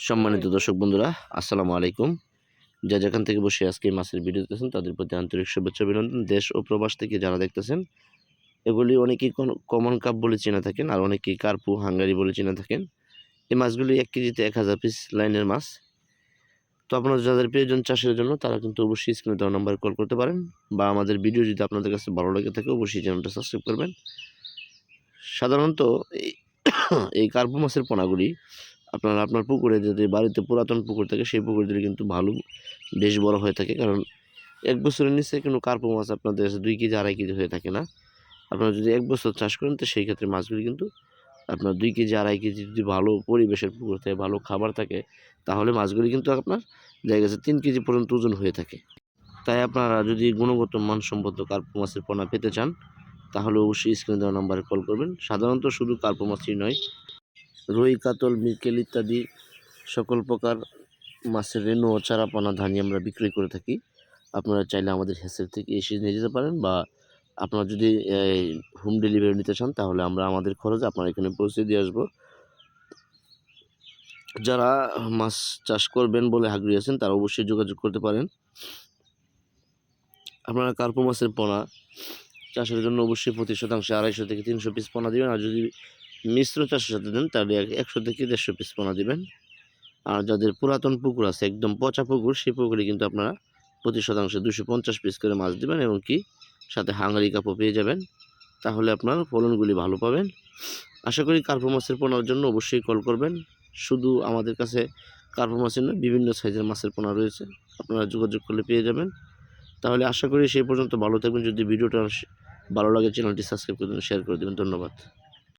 সম্মানিত দর্শক বন্ধুরা আসসালামু আলাইকুম। যা যেখান থেকে বসে আজকে মাছের ভিডিও দেখতেছেন তাদের প্রতি আন্তরিক শুভেচ্ছা অভিনন্দন। দেশ ও প্রবাস থেকে যারা দেখতেছেন এগুলি অনেকেই কমন কাপ বলে চিনে থাকেন আর অনেকেই কার্পু হাঙ্গারি বলে চিনে থাকেন। এই মাছগুলি এক কেজিতে এক হাজার পিস লাইনের মাছ। তো আপনার যাদের প্রয়োজন চাষের জন্য তারা কিন্তু অবশ্যই স্ক্রিনে দেওয়া নাম্বারে কল করতে পারেন বা আমাদের ভিডিও যদি আপনাদের কাছে ভালো লেগে থাকে অবশ্যই চ্যানেলটা সাবস্ক্রাইব করবেন। সাধারণত এই এই কার্পু মাছের পোনাগুলি আপনার আপনার পুকুরে যদি বাড়িতে পুরাতন পুকুর থাকে, সেই পুকুর দিলে কিন্তু ভালো বেশ বড় হয়ে থাকে। কারণ এক বছরের নিচে কোনো কার্পো মাছ আপনাদের কাছে দুই কেজি, আড়াই কেজি হয়ে থাকে না। আপনারা যদি এক বছর চাষ করেন, তো সেই ক্ষেত্রে মাছগুলি কিন্তু আপনার দুই কেজি, আড়াই কেজি যদি ভালো পরিবেশের পুকুর থাকে, ভালো খাবার থাকে, তাহলে মাছগুলি কিন্তু আপনার গেছে তিন কেজি পর্যন্ত ওজন হয়ে থাকে। তাই আপনারা যদি গুণগত মানসম্পন্ন কার্পো মাছের পোনা পেতে চান, তাহলে অবশ্যই স্ক্রিনে দেওয়া নাম্বারে কল করবেন। সাধারণত শুধু কার্পো মাছই নয় রুই, কাতল, মিরকেল ইত্যাদি সকল প্রকার মাছের রেণু ও চারাপানা ধানি আমরা বিক্রয় করে থাকি। আপনারা চাইলে আমাদের হেসেল থেকে এসে নিয়ে যেতে পারেন বা আপনারা যদি হোম ডেলিভারি নিতে চান তাহলে আমরা আমাদের খরচে আপনার এখানে পৌঁছে দিয়ে আসব। যারা মাছ চাষ করবেন বলে আগ্রহী আছেন তারা অবশ্যই যোগাযোগ করতে পারেন। আপনারা কার্পো মাছের পোনা চাষের জন্য অবশ্যই প্রতি শতাংশে আড়াইশো থেকে তিনশো পিস পোনা দিবেন। আর যদি মিশ্র চাষের সাথে দেন, তাহলে এক- একশো থেকে দেড়শো পিস পোনা দেবেন। আর যাদের পুরাতন পুকুর আছে, একদম পচা পুকুর, সেই পুকুরে কিন্তু আপনারা প্রতি শতাংশে দুশো পঞ্চাশ পিস করে মাছ দিবেন এবং কি সাথে হাঙ্গারি কাপও পেয়ে যাবেন। তাহলে আপনার ফলনগুলি ভালো পাবেন। আশা করি কার্পো মাছের পোনার জন্য অবশ্যই কল করবেন। শুধু আমাদের কাছে কার্পো মাছের নয়, বিভিন্ন সাইজের মাছের পোনা রয়েছে। আপনারা যোগাযোগ করলে পেয়ে যাবেন। তাহলে আশা করি সেই পর্যন্ত ভালো থাকবেন। যদি ভিডিওটা ভালো লাগে, চ্যানেলটি সাবস্ক্রাইব করে দেবেন শেয়ার করে দেবেন। ধন্যবাদ।